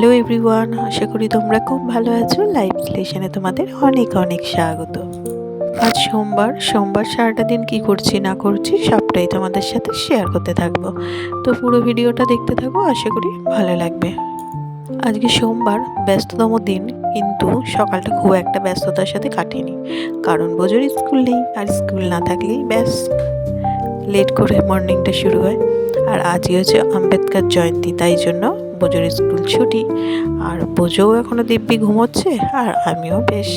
Hello everyone, আশা করি তোমরা খুব ভালো আছো। লাইভ স্টেশনে তোমাদের অনেক অনেক স্বাগত। আজ সোমবার সোমবার সারাটা দিন কি করছি, না করছি, সবটাই তোমাদের সাথে শেয়ার করতে থাকব। তো পুরো ভিডিওটা দেখতে থাকো, আশা করি ভালো লাগবে। আজকে সোমবার, ব্যস্ততম দিন, কিন্তু সকালটা খুব একটা ব্যস্ততার সাথে কাটেনি। কারণ বোঝোর স্কুল নেই, আর স্কুল না থাকলেই ব্যাস লেট করে মর্নিংটা শুরু হয়। আর আজই হচ্ছে আম্বেদকর জয়ন্তী, তাই জন্য বোজোর স্কুল ছুটি। আর বোঝোও এখনও দিব্যি ঘুমোচ্ছে, আর আমিও বেশ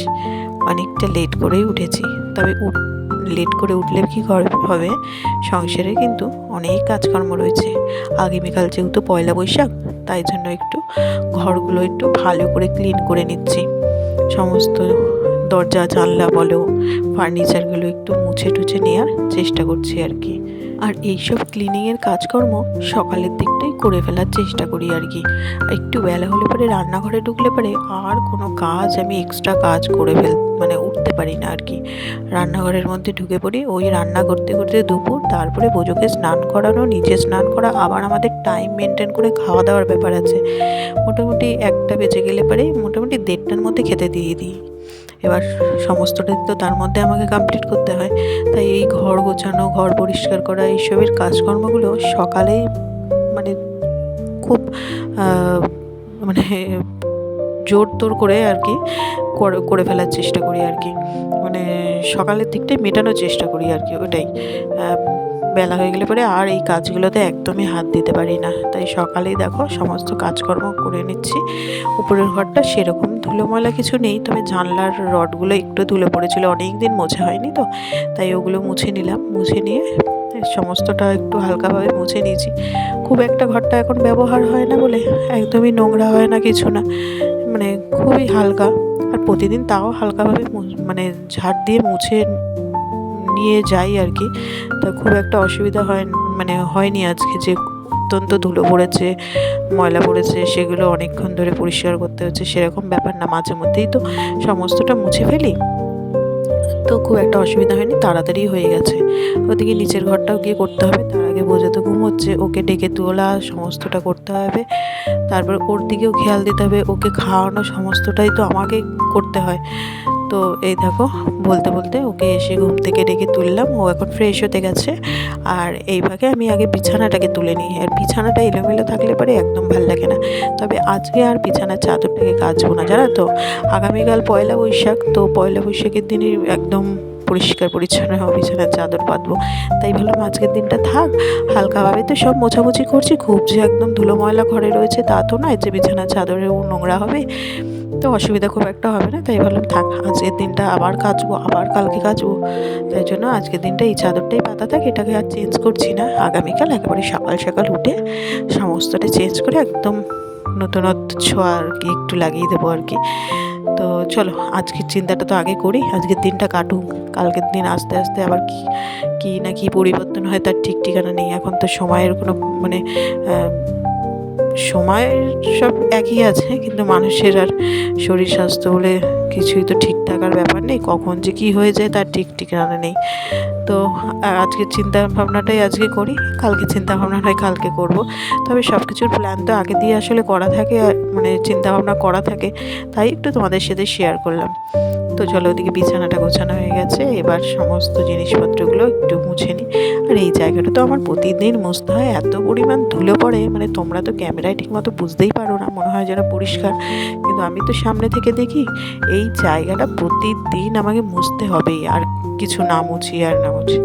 অনেকটা লেট করেই উঠেছি। তবে লেট করে উঠলে কি হবে? সংসারে কিন্তু অনেক কাজকর্ম রয়েছে। আগামীকাল যেহেতু পয়লা বৈশাখ, তাই জন্য একটু ঘরগুলো একটু ভালো করে ক্লিন করে নিচ্ছি। সমস্ত দরজা, জানলা বলো ফার্নিচারগুলো একটু মুছে টুছে নেওয়ার চেষ্টা করছি আর কি। আর এইসব ক্লিনিংয়ের কাজকর্ম সকালের দিকটাই করে ফেলার চেষ্টা করি আর কি। একটু বেলা হলে পরে রান্নাঘরে ঢুকলে পরে আর কোনো কাজ আমি এক্সট্রা কাজ করে ফেল মানে উঠতে পারি না আর কি। রান্নাঘরের মধ্যে ঢুকে পড়ি, ওই রান্না করতে করতে দুপুর, তারপরে বোঝোকে স্নান করানো, নিজে স্নান করা, আবার আমাদের টাইম মেনটেন করে খাওয়া দাওয়ার ব্যাপার আছে। মোটামুটি একটা বেজে গেলে পরে মোটামুটি দেড়টার মধ্যে খেতে দিয়ে দিই। এবার সমস্তটাই তো তার মধ্যে আমাকে কমপ্লিট করতে হয়। তাই এই ঘর গোছানো, ঘর পরিষ্কার করা, এইসবের কাজকর্মগুলো সকালে মানে খুব মানে জোর তোর করে আর কি করে ফেলার চেষ্টা করি আর কি। মানে সকালের দিকটাই মেটানোর চেষ্টা করি আর কি ওটাই। বেলা হয়ে গেলে পরে আর এই কাজগুলোতে একদমই হাত দিতে পারি না। তাই সকালেই দেখো সমস্ত কাজকর্ম করে নিচ্ছি। উপরের ঘরটা সেরকম ধুলো ময়লা কিছু নেই। তবে জানলার রডগুলো একটু ধুলো পড়েছিল অনেক দিন মোছা হয়নি তো। তাই ওগুলো মুছে নিলাম। মুছে নিয়ে সমস্তটা একটু হালকাভাবে মুছে নিয়েছি। খুব একটা ঘরটা এখন ব্যবহার হয় না বলে, একদমই নোংরা হয় না কিছু না। মানে খুবই হালকা। আর প্রতিদিন তাও হালকাভাবে মানে ঝাড় দিয়ে মুছে নিয়ে যাই আর কি। তা খুব একটা অসুবিধা হয় মানে হয়নি আজকে যে অত্যন্ত ধুলো পড়েছে, ময়লা পড়েছে, সেগুলো অনেকক্ষণ ধরে পরিষ্কার করতে হচ্ছে, সেরকম ব্যাপার না, মাঝে মধ্যেই তো সমস্তটা মুছে ফেলি। তো খুব একটা অসুবিধা হয়নি, তাড়াতাড়ি হয়ে গেছে। ওদিকে নিচের ঘরটাও গিয়ে করতে হবে, তার আগে বোঝাতে ঘুমোচ্ছে ওকে ডেকে তোলা, সমস্তটা করতে হবে। তারপর ওর দিকেও খেয়াল দিতে হবে, ওকে খাওয়ানো সমস্তটাই তো আমাকে করতে হয়। তো এই দেখো, বলতে বলতে ওকে এসে ঘুম থেকে ডেকে তুললাম। ও এখন ফ্রেশ হতে গেছে। আর এই ভাগে আমি আগে বিছানাটাকে তুলে নিই। আর বিছানাটা এলোমেলো থাকলে পরে একদম ভালো লাগে না। তবে আজকে আর বিছানার চাদরটাকে কাচবো না, জানো তো? আগামীকাল পয়লা বৈশাখ, তো পয়লা বৈশাখের দিনই একদম পরিষ্কার পরিচ্ছন্ন হওয়া বিছানার চাদর পাতবো। তাই ভাবলাম আজকের দিনটা থাক। হালকাভাবে তো সব মোছামুছি করছি। খুব যে একদম ধুলো ময়লা ঘরে রয়েছে তা তো নয় যে বিছানার চাদরেও নোংরা হবে। তো অসুবিধা খুব একটা হবে না। তাই ভাবলাম, থাক, আজকের দিনটা আবার কাচবো, আবার কালকে কাচবো। তাই জন্য আজকের দিনটা এই চাদরটাই পাতা থাকে, এটাকে আর চেঞ্জ করছি না। আগামীকাল একেবারে সকাল সকাল উঠে সমস্তটা চেঞ্জ করে একদম নতুনত্ব ছোঁয়া আর কি একটু লাগিয়ে দেবো আর কি। তো চলো, আজকের চিন্তাটা তো আগে করি, আজকের দিনটা কাটুক। কালকের দিন আস্তে আস্তে আবার কি, কী না কী পরিবর্তন হয় তার ঠিক ঠিকানা নেই। এখন তো সময়ের কোনো মানে সময় সব একই আছে, কিন্তু মানুষের আর শরীর স্বাস্থ্য বলে কিছুই তো ঠিক থাকার ব্যাপার নেই, কখন যে কী হয়ে যায় তার ঠিক ঠিকানা নেই। তো আজকের চিন্তা ভাবনাটাই আজকে করি, কালকে চিন্তা ভাবনাটাই কালকে করব। তবে সব কিছুর প্ল্যান তো আগে দিয়ে আসলে করা থাকে মানে চিন্তা ভাবনা করা থাকে, তাই একটু তোমাদের সাথে শেয়ার করলাম। তো চলো ওদিকে বিছানাটা গোছানো হয়ে গেছে। এবার সমস্ত জিনিসপত্রগুলো একটু মুছে নিই আর এই জায়গাটা তো আমার প্রতিদিন মুছতে হয়। এত পরিমাণ ধুলো পড়ে মানে তোমরা তো ক্যামেরায় ঠিকমতো বুঝতেই পারো না, মনে হয় যেন পরিষ্কার। কিন্তু আমি তো সামনে থেকে দেখি, এই জায়গাটা প্রতিদিন আমাকে মুছতে হবেই, আর কিছু না মুছি, আর না মুছি।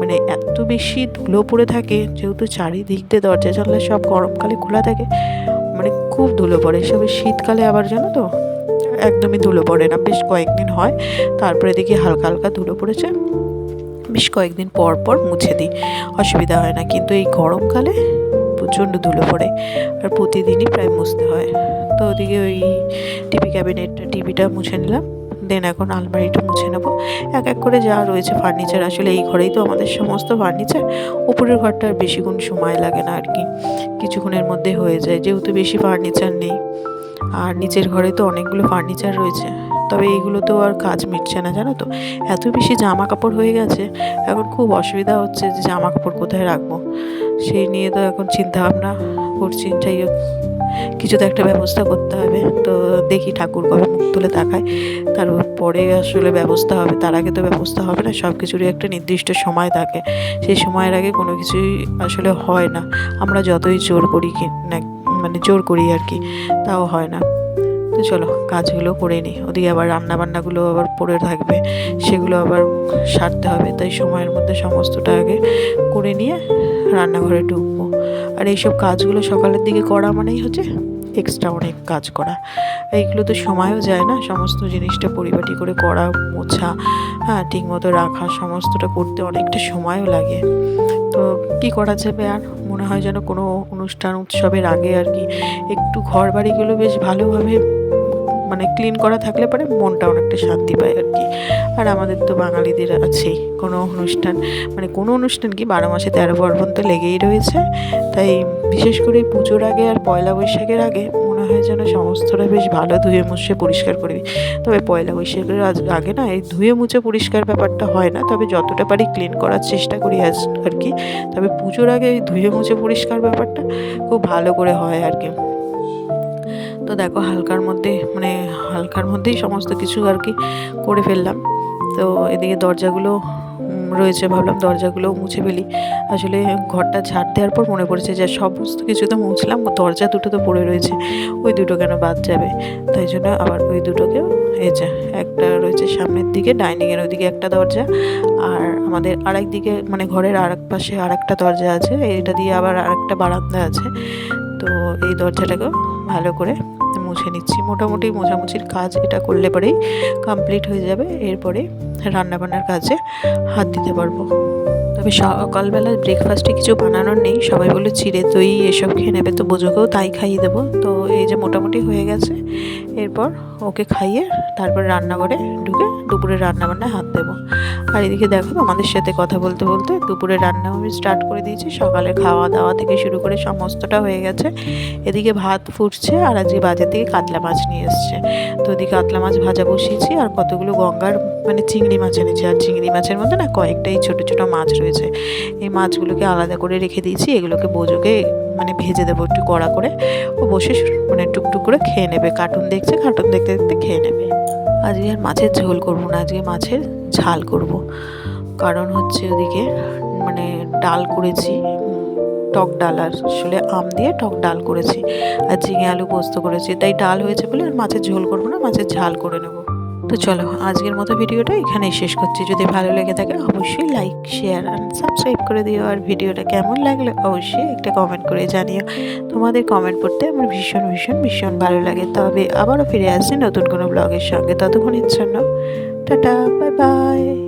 মানে এত বেশি ধুলো পড়ে থাকে, যেহেতু চারিদিক দিয়ে দরজা জানলা সব গরমকালে খোলা থাকে মানে খুব ধুলো পড়ে। সবে শীতকালে আবার জানো তো? একদমই ধুলো পড়ে না, বেশ কয়েকদিন হয়। তারপরে দেখি হালকা হালকা ধুলো পড়েছে। বেশ কয়েকদিন পর পর মুছে দিই, অসুবিধা হয় না। কিন্তু এই গরমকালে প্রচণ্ড ধুলো পড়ে আর প্রতিদিনই প্রায় মুছতে হয়। তো ওদিকে ওই টিভি ক্যাবিনেটটা টিভিটা মুছে নিলাম। দেন এখন আলমারিটা মুছে নেব। এক এক করে যা রয়েছে ফার্নিচার আসলে এই ঘরেই তো আমাদের সমস্ত ফার্নিচার উপরের ঘরটা আর বেশিক্ষণ সময় লাগে না আর কি। কিছুক্ষণের মধ্যে হয়ে যায়, যেহেতু বেশি ফার্নিচার নেই। আর নিচের ঘরে তো অনেকগুলো ফার্নিচার রয়েছে। তবে এইগুলো তো আর কাজ মিটছে না, জানো তো? এত বেশি জামা কাপড় হয়ে গেছে, এখন খুব অসুবিধা হচ্ছে যে জামা কাপড় কোথায় রাখব। সেই নিয়ে তো এখন চিন্তা ভাবনা করছি, যাই হোক কিছু তো একটা ব্যবস্থা করতে হবে। তো দেখি ঠাকুর কবে মুখ তুলে তাকায়। তারপরে আসলে ব্যবস্থা হবে, তার আগে তো ব্যবস্থা হবে না সব কিছুরই একটা নির্দিষ্ট সময় থাকে। সেই সময়ের আগে কোনো কিছুই আসলে হয় না। আমরা যতই জোর করি কি না মানে জোর করি আর কি, তাও হয় না। তো চলো, কাজগুলো করে নিই। ওদিকে আবার রান্না বান্নাগুলো আবার পড়ে থাকবে, সেগুলো আবার সারতে হবে। তাই সময়ের মধ্যে সমস্তটা আগে করে নিয়ে রান্নাঘরে ঢুকবো। আর এইসব কাজগুলো সকালের দিকে করা মানেই হচ্ছে এক্সট্রা অনেক কাজ করা। এইগুলো তো সময়ও যায় না, সমস্ত জিনিসটা পরিপাটি করে করা, মোছা হ্যাঁ ঠিকমতো রাখা, সমস্তটা করতে অনেকটা সময়ও লাগে। তো কি করা যাবে আর? মনে হয় যেন কোনো অনুষ্ঠান উৎসবের আগে আর কি একটু ঘর বাড়িগুলো বেশ ভালোভাবে মানে ক্লিন করা থাকলে পরে মনটা অনেকটা শান্তি পায় আর কি। আর আমাদের তো বাঙালিদের আছেই কোনো অনুষ্ঠান মানে কোনো অনুষ্ঠান কি বারো মাসে তেরো পার্বণ তো লেগেই রয়েছে। তাই বিশেষ করে পুজোর আগে আর পয়লা বৈশাখের আগে হয় যেন সমস্তটা বেশ ভালো ধুয়ে মুছে পরিষ্কার করবি তবে পয়লা বৈশাখের আগে না এই ধুয়ে মুছে পরিষ্কার ব্যাপারটা হয় না। তবে যতটা পারি ক্লিন করার চেষ্টা করি আজ আর কি। তবে পুজোর আগে এই ধুয়ে মুছে পরিষ্কার ব্যাপারটা খুব ভালো করে হয় আর কি। তো দেখো হালকার মধ্যে মানে হালকার মধ্যেই সমস্ত কিছু আর কি করে ফেললাম। তো এদিকে দরজাগুলো রয়েছে, ভাবলাম দরজাগুলো মুছে ফেলি। আসলে ঘরটা ঝাড় দেওয়ার পর মনে পড়েছে যে, সমস্ত কিছু তো মুছলাম, দরজা দুটো তো পড়ে রয়েছে, ওই দুটো কেন বাদ যাবে? তাই জন্য আবার ওই দুটোকেও, এই একটা রয়েছে সামনের দিকে, ডাইনিংয়ের ওইদিকে একটা দরজা, আর আমাদের আরেক দিকে মানে ঘরের আরেক পাশে আরেকটা দরজা আছে, এটা দিয়ে আবার আরেকটা বারান্দা আছে। তো এই দরজাটাকেও ভালো করে মুছে নিচ্ছি। মোটামুটি মোছামুছির কাজ এটা করলে পরেই কমপ্লিট হয়ে যাবে। এরপরে রান্নাবান্নার কাজে হাত দিতে পারব। তবে সকালবেলা ব্রেকফাস্টে কিছু বানানোর নেই। সবাই বলে চিড়ে দই এসব খেয়ে নেবে তো বোঝোকেও তাই খাইয়ে দেবো। তো এই যে মোটামুটি হয়ে গেছে। এরপর ওকে খাইয়ে তারপর রান্নাঘরে ঢুকে দুপুরে রান্নাবান্নায় হাত দেবো। আর এদিকে দেখো আমাদের সাথে কথা বলতে বলতে দুপুরে রান্না আমি স্টার্ট করে দিয়েছি। সকালে খাওয়া দাওয়া থেকে শুরু করে সমস্তটা হয়ে গেছে। এদিকে ভাত ফুটছে আর আজকে বাজার থেকে কাতলা মাছ নিয়ে এসছে। তো ওদিকে কাতলা মাছ ভাজা বসিয়েছি আর কতগুলো গঙ্গার মানে চিংড়ি মাছ এনেছি। আর চিংড়ি মাছের মধ্যে না কয়েকটাই ছোটো ছোটো মাছ রয়েছে। এই মাছগুলোকে আলাদা করে রেখে দিয়েছি। এগুলোকে বোঝোকে মানে ভেজে দেবো একটু কড়া করে। ও বসে মানে টুকটুক করে খেয়ে নেবে। কার্টুন দেখছে কার্টুন দেখতে দেখতে খেয়ে নেবে। আজকে আর মাছের ঝোল করব না, আজকে মাছের ঝাল করব। কারণ হচ্ছে ওদিকে মানে ডাল করেছি টক ডাল আর আসলে আম দিয়ে টক ডাল করেছি আর ঝিঙে আলু পোস্ত করেছি। তাই ডাল হয়েছে বলে আর মাছের ঝোল করব না, মাছের ঝাল করে নেব। তো চলো, আজকের মতো ভিডিওটা এখানেই শেষ করছি। যদি ভালো লেগে থাকে, অবশ্যই লাইক শেয়ার অ্যান্ড সাবস্ক্রাইব করে দিও। আর ভিডিওটা কেমন লাগলে, অবশ্যই একটা কমেন্ট করে জানিও। তোমাদের কমেন্ট পড়তে আমার ভীষণ ভীষণ ভীষণ ভালো লাগে। তবে আবারও ফিরে আসছি নতুন কোনো ব্লগের সঙ্গে। ততক্ষণের জন্য, টাটা বাই বাই